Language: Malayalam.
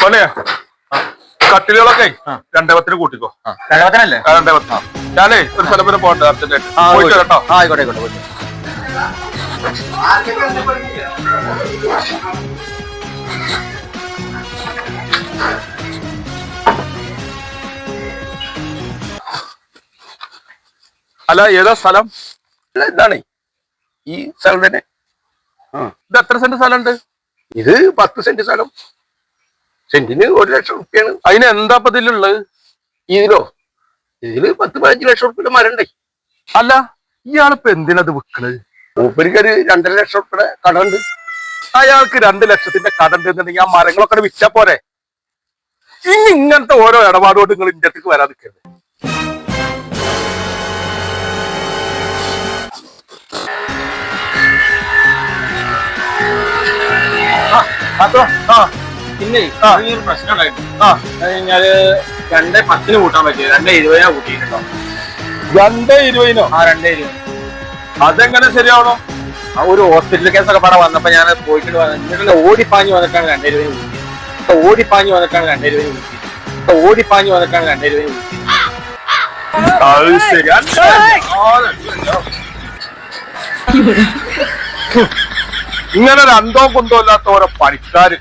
മോനെ കട്ടിലുകളൊക്കെ രണ്ടേ പത്തിന് കൂട്ടിക്കോ. രണ്ടേ പത്തിന് ഞാനേ ഒരു സ്ഥലം വരെ പോട്ടെ അർജന്റായിട്ട് പോയിട്ട് കേട്ടോ ആ ആയിക്കോട്ടെ ആയിക്കോട്ടെ പോയിട്ട്. അല്ല ഏതാ സ്ഥലം? ഇതാണ്. ഈ സ്ഥലം തന്നെ. ഇത് എത്ര സെന്റ് സ്ഥലമുണ്ട്? ഇത് പത്ത് സെന്റ് സ്ഥലം. സെന്റിന് ഒരു ലക്ഷം റുപ്യാണ്. അതിന് എന്താ ഇപ്പൊ ഇതിലുള്ളത്? ഇതിലോ? ഇതിൽ പത്ത് പതിനഞ്ച് ലക്ഷം റുപ്യയുടെ മരണ്ടേ. അല്ല ഇയാളിപ്പോ എന്തിനത് വിൽക്കണത് മൂപ്പരിക്കൊരു രണ്ടര ലക്ഷം റുപ്യയുടെ കടമുണ്ട് അയാൾക്ക് രണ്ട് ലക്ഷത്തിന്റെ കടണ്ട് എന്നുണ്ടെങ്കിൽ ആ മരങ്ങളൊക്കെ വിറ്റാ പോരെ. ഇനി ഇങ്ങനത്തെ ഓരോ ഇടപാടുകൊണ്ട് നിങ്ങൾ ഇന്റെ അടുത്തേക്ക് വരാതിരിക്കരുത് പിന്നെ ആ. ഈ ഒരു പ്രശ്നം ആ കഴിഞ്ഞാൽ രണ്ടേ പത്തിന് കൂട്ടാൻ പറ്റിയത്. രണ്ടേ ഇരുപതിനാ കൂട്ടിയിട്ടുണ്ടോ? രണ്ടേ ഇരുപതിനോ? ആ രണ്ടേ ഇരുപത് അതെങ്ങനെ ശരിയാവണം? ആ ഒരു ഹോസ്പിറ്റൽ കേസൊക്കെ പറ വന്നപ്പോ ഞാൻ പോയിട്ട് വന്ന- എന്നിട്ട് ഓടിപ്പാഞ്ഞ് വന്നിട്ടാണ് രണ്ടേ ഇരുപതിന് കൂട്ടി ഇപ്പൊ ഓടിപ്പാഞ്ഞ് വന്നിട്ടാണ് രണ്ടേ ഇരുപതിന് കൂട്ടി ഇപ്പൊ ഓടിപ്പാഞ്ഞ് വന്നിട്ടാണ് രണ്ടേ ഇരുപതിന് കൂട്ടി അത് ശരി. ഇങ്ങനെ രണ്ടോ കൊണ്ടോ ഇല്ലാത്ത ഓരോ പണിക്കാര്.